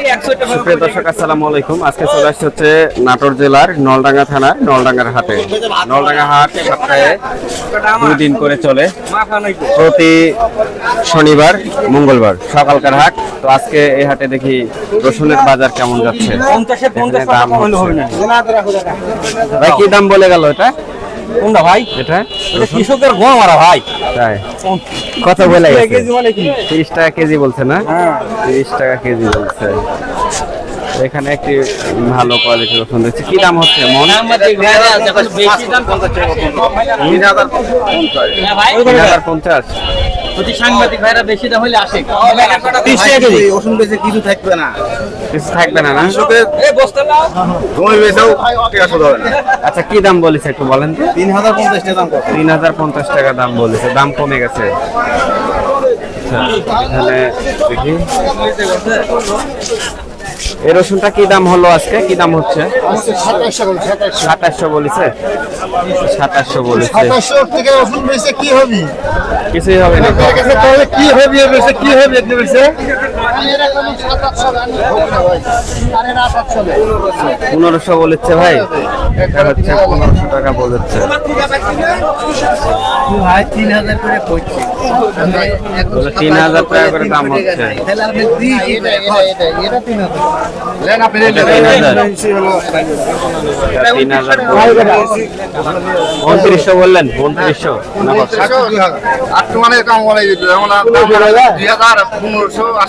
সুপ্রিয় দর্শক আসসালামু আলাইকুম। আজকে চলে আসছে হচ্ছে নাটোর জেলার নলডাঙ্গা থানার নলডাঙ্গার হাটে। নলডাঙ্গা হাট সপ্তাহে দুই দিন করে চলে। প্রতি শনিবার মঙ্গলবার সকালকার হাট। তো আজকে এই হাটে দেখি রসুনের বাজার কেমন যাচ্ছে? দাম ভাই কি দাম বলে গেল এটা? কোনটা ভাই? এটা? কৃষকের গম আর ভাই। তাই। কত বলে কেজি মানে কি তিরিশ টাকা কেজি বলছে না? হ্যাঁ। তিরিশ টাকা কেজি বলছে। এখানে একটি ভালো কোয়ালিটির রসুন দেখছি। কি দাম হচ্ছে মনে? তিন হাজার পঞ্চাশ। সাংবাদিক ভাইরা বেশি দাম হলে আসে। ওষুধ বেশি কিছু থাকবে না। কিছু থাকবে না বেচেও আচ্ছা কি দাম বলেছে একটু বলেন তো? তিন হাজার পঞ্চাশ টাকা দাম তিন হাজার পঞ্চাশ টাকা দাম বলেছে দাম কমে গেছে। আচ্ছা, এখানে দেখি। এই রসুনটা কি দাম হলো আজকে? কি দাম হচ্ছে? সাতাশশো বলেছে সাতাশশো। বলেছে? থেকে ওষুধ বেচে কি হবে? কিছুই হবে না। কি হবে কি হবে পনেরোশো বলেছে ভাই। এটা হচ্ছে পনেরোশো টাকা বলেছে। ভাই তিন হাজার করে পড়ছে বলে তিন হাজার টাকা করে দাম হচ্ছে। তিন হাজার। উনত্রিশশো বললেন উনত্রিশশো? আট মানে কাম বলে দুই হাজার। পনেরোশো আর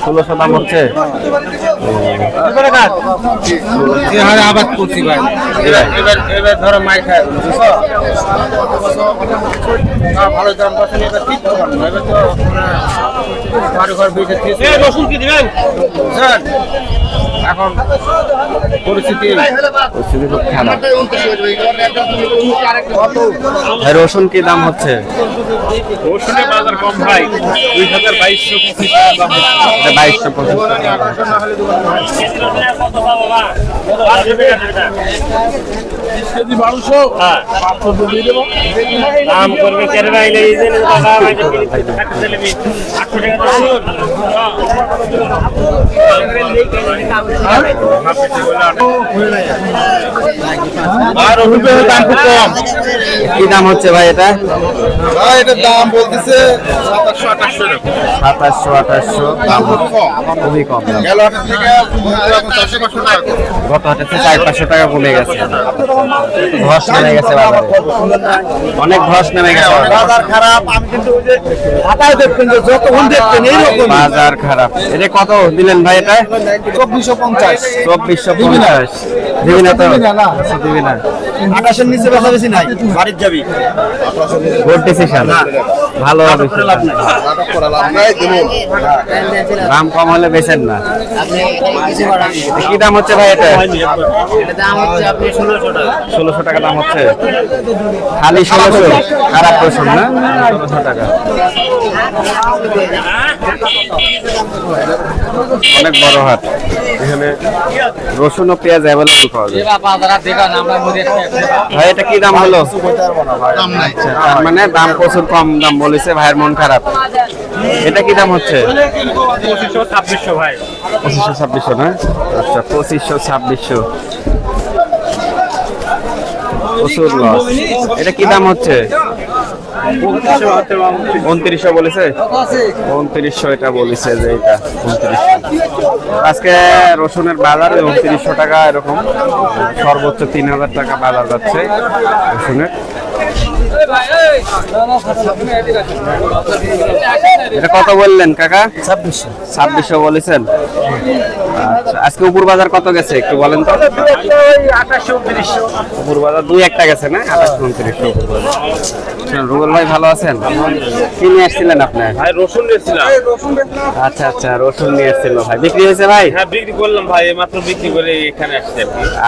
দাম হচ্ছে। আবাদ করছি ভাই। এবার এবার এবার ধরো মাই খায় ভালো দাম পছন্দ এবার ঠিক তো পারব এবার তো ঘরে ঘর বেঁচে রসুন কি দিবেন? স্যার এখন পরিস্থিতি পরিস্থিতি খুব খারাপ। রসুন কি দাম হচ্ছে? রসুনের বাজার কম ভাই। দুই হাজার বাইশশো পঁচিশ বাইশশো পঁচিশ টাকা। কেজি বারোশো পাঁচশো দিয়ে দেবো। দাম করবে কেরে বাইলে এই যে বাবা বাইরে থাকতে দিলে আটশো টাকা আর রসুনের দাম খুব কম। কি দাম হচ্ছে ভাই এটা? এটার দাম বলতেছে সাতাশশো আঠাশশো সাতাশশো আঠাশশো দাম খুবই কম। গেল হাটের থেকে গত হাটেতে চার পাঁচশো টাকা কমে গেছে। ধস নেমে গেছে অনেক ধস নেমে গেছে বাজারে। খারাপ আমি কিন্তু ওই যে ঢাকায় দেখবেন যে যতক্ষণ দেখবেন এইরকম বাজার খারাপ। এটা কত দিলেন ভাই এটা? চব্বিশশো পঞ্চাশ। চব্বিশশো পঞ্চাশ। দিবি না তো আচ্ছা, দিবি না আঠাশের নিচে বেচা বেশি নাই বাড়ির যাবি। গুড ডিসিশন ভালো হবে দাম কম হলে বেচেন না। কি দাম হচ্ছে ভাই এটা? ষোলোশো টাকা। দাম হচ্ছে। খালি ষোলোশো। খারাপ রসুন না? ষোলোশো টাকা। অনেক বড় হাট। এখানে রসুন ও পেঁয়াজ অ্যাভেলেবল পাওয়া যায়। ভাই এটা কি দাম হলো? আচ্ছা, মানে দাম প্রচুর কম দাম বলেছে ভাইয়ের মন খারাপ। এটা কি দাম হচ্ছে? পঁচিশশো ছাব্বিশশো ভাই। পঁচিশশো ছাব্বিশশো না? আচ্ছা পঁচিশশো ছাব্বিশশো। প্রচুর লস এটা কি দাম হচ্ছে? উনত্রিশশো বলেছে? উনত্রিশশো এটা বলেছে যে এটা উনত্রিশশো। আজকে রসুনের বাজার এবং তিরিশশো টাকা এরকম। সর্বোচ্চ তিন হাজার টাকা বাজার যাচ্ছে রসুনের। এটা কত বললেন কাকা? ছাব্বিশশো। ছাব্বিশশো বলেছেন। আচ্ছা আজকে উপর বাজার কত গেছে একটু বলেন তো? উপর বাজার দুই একটা গেছে না? আঠাশ উনত্রিশশো আচ্ছা, রুবেল ভাই ভালো আছেন? কি নিয়ে আসছিলেন আপনার ভাই রসুন দিয়েছিলাম আচ্ছা আচ্ছা রসুন নিয়ে এসেছিল ভাই। বিক্রি হয়েছে ভাই? হ্যাঁ বিক্রি করলাম ভাই মাত্র বিক্রি করে এখানে আসছে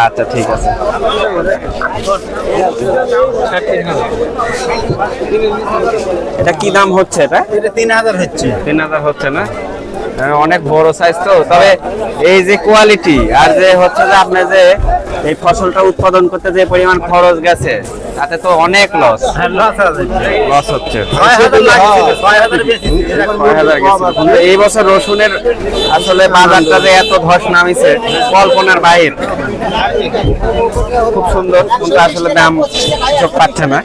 আচ্ছা ঠিক আছে। এটা কি দাম হচ্ছে এটা? এটা তিন হাজার হচ্ছে। তিন হাজার হচ্ছে না? হ্যাঁ, অনেক বড় সাইজ তো। তবে এই যে কোয়ালিটি আর যে হচ্ছে যে আপনি যে এই ফসলটা উৎপাদন করতে যে পরিমাণ খরচ গেছে তাতে তো অনেক লস লস হচ্ছে। গেছে। কিন্তু এই বছর রসুনের আসলে বাজারটা যে এত ধস নামিছে কল্পনার বাইর। খুব সুন্দর কিন্তু আসলে দাম চোখ পাচ্ছে না।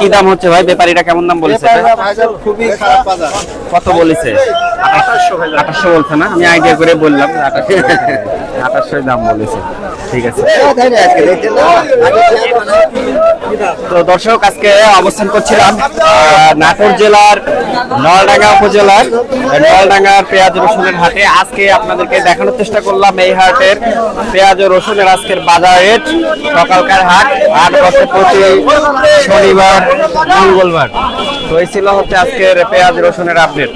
কি দাম? হচ্ছে ভাই? ব্যাপারীটা কেমন দাম বলেছে? খুবই খারাপ বাজার। কত বলেছে? আঠাশশো বলছে না? আমি আইডিয়া করে বললাম আঠাশশো। দাম বলেছে। ঠিক আছে। তো দর্শক আজকে অবস্থান করছিলাম নাটোর জেলার নলডাঙ্গা উপজেলার নলডাঙ্গা পেঁয়াজ রসুনের হাটে আজকে আপনাদেরকে দেখানোর চেষ্টা করলাম এই হাটের পেঁয়াজ ও রসুনের আজকের বাজার রেট, সকালকার হাট আট বসে প্রতি শনিবার, মঙ্গলবার। তো এই ছিল হচ্ছে আজকের পেঁয়াজ রসুনের আপডেট।